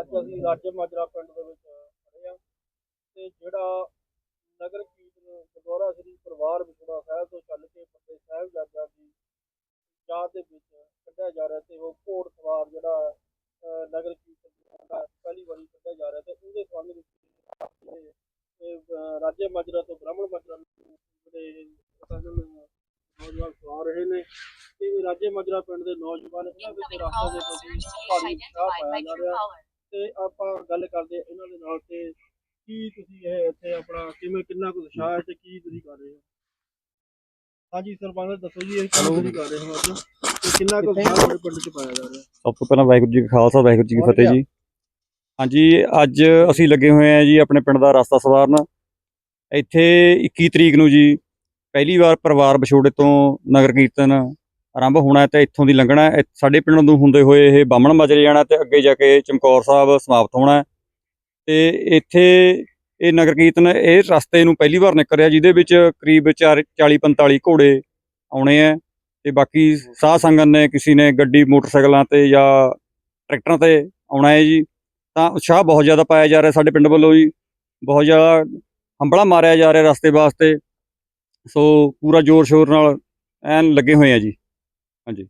ਅੱਜ ਅਸੀਂ ਰਾਜੇ ਮਾਜਰਾ ਪਿੰਡ ਦੇ ਵਿੱਚ ਖੜੇ ਆ ਤੇ ਜਿਹੜਾ ਨਗਰ ਕੀਰਤਨ ਗੁਰਦੁਆਰਾ ਸ੍ਰੀ ਪਰਿਵਾਰ ਵਿਛੋੜਾ ਸਾਹਿਬ ਤੋਂ ਚੱਲ ਕੇ ਪੱਤੇ ਸਾਹਿਬ ਜਾਦਾ ਦੀ ਯਾਦ ਦੇ ਵਿੱਚ ਕੱਢਿਆ ਜਾ ਰਿਹਾ ਤੇ ਉਹ ਘੋੜ ਸਵਾਰ ਜਿਹੜਾ ਨਗਰ ਕੀਰਤਨ ਦਾ ਪਹਿਲੀ ਵਾਰੀ ਕੱਢਿਆ ਜਾ ਰਿਹਾ ਤੇ ਉਹਦੇ ਸੰਬੰਧ ਵਿੱਚ ਰਾਜੇ ਮਾਜਰਾ ਤੋਂ ਬ੍ਰਾਹਮਣ ਮਾਜਰਾ ਨੂੰ ਨੌਜਵਾਨ ਸਵਾਰ ਰਹੇ ਨੇ ਤੇ ਰਾਜੇ ਮਾਜਰਾ ਪਿੰਡ ਦੇ ਨੌਜਵਾਨ ਇਹਨਾਂ ਵਿੱਚ Incoming ਦੇ ਭਾਰੀ is ਪਾਇਆ ਜਾ ਰਿਹਾ. ਤੇ ਆਪਾਂ ਗੱਲ ਕਰਦੇ ਹਾਂ ਇਹਨਾਂ ਦੇ ਨਾਲ ਤੇ ਕੀ ਤੁਸੀਂ ਇਹ ਇੱਥੇ ਆਪਣਾ ਕਿਵੇਂ ਕਿੰਨਾ ਕੁ ਉਤਸ਼ਾਹ ਹੈ ਤੇ ਕੀ ਤੁਸੀਂ ਕਰ ਰਹੇ ਹੋ? ਹਾਂਜੀ ਸਰਪੰਚ ਦੱਸੋ ਜੀ ਇਹ ਤੁਸੀਂ ਕਰ ਰਹੇ ਹੋ ਅੱਜ? ਤੇ ਕਿੰਨਾ ਕੁ ਉਤਸ਼ਾਹ ਤੁਹਾਡੇ ਪਿੰਡ 'ਚ ਪਾਇਆ ਜਾ ਰਿਹਾ? ਸਭ ਤੋਂ ਪਹਿਲਾਂ ਵਾਹਿਗੁਰੂ ਜੀ ਕਾ ਖਾਲਸਾ ਵਾਹਿਗੁਰੂ ਜੀ ਕੀ ਫਤਿਹ? ਜੀ। ਹਾਂਜੀ ਅੱਜ ਅਸੀਂ ਲੱਗੇ ਹੋਏ ਆ ਜੀ ਆਪਣੇ ਪਿੰਡ ਦਾ ਰਸਤਾ ਸਵਾਰਨ। ਇੱਥੇ 21 ਤਰੀਕ ਨੂੰ ਜੀ ਪਹਿਲੀ ਵਾਰ ਪਰਿਵਾਰ ਵਿਛੋੜੇ ਤੋਂ ਨਗਰ ਕੀਰਤਨ ਆਰੰਭ ਹੋਣਾ ਹੈ ਤੇ ਇੱਥੋਂ ਦੀ ਲੰਘਣਾ ਹੈ। ਸਾਡੇ ਪਿੰਡ ਨੂੰ ਹੁੰਦੇ ਹੋਏ ਇਹ ਬਾਹਮਣ ਮਾਜਰੇ ਜਾਣਾ ਤੇ ਅੱਗੇ ਜਾ ਕੇ ਚਮਕੌਰ ਸਾਹਿਬ ਸਮਾਪਤ ਹੋਣਾ ਹੈ। ਤੇ ਇੱਥੇ ਇਹ ਨਗਰ ਕੀਰਤਨ ਇਹ ਰਸਤੇ ਨੂੰ ਪਹਿਲੀ ਵਾਰ ਨਿਕਲ ਰਿਹਾ ਜਿਹਦੇ ਵਿੱਚ ਕਰੀਬ 40 45 ਘੋੜੇ ਆਉਣੇ ਆ ਤੇ ਬਾਕੀ ਸਾਧ ਸੰਗਤ ਨੇ, ਕਿਸੇ ਨੇ ਗੱਡੀ, ਮੋਟਰਸਾਈਕਲਾਂ ਤੇ ਜਾਂ ਟਰੈਕਟਰਾਂ ਤੇ ਆਉਣਾ ਹੈ ਜੀ ਤਾਂ ਉਤਸ਼ਾਹ ਬਹੁਤ ਜ਼ਿਆਦਾ ਪਾਇਆ ਜਾ ਰਿਹਾ ਸਾਡੇ ਪਿੰਡ ਵੱਲੋਂ ਜੀ ਬਹੁਤ ਜ਼ਿਆਦਾ ਹੰਬਲਾ ਮਾਰਿਆ ਜਾ ਰਿਹਾ ਰਸਤੇ ਵਾਸਤੇ ਸੋ ਪੂਰਾ ਜ਼ੋਰ ਸ਼ੋਰ ਨਾਲ ਐਨ ਲੱਗੇ ਹੋਏ ਆ ਜੀ ਹਾਂਜੀ।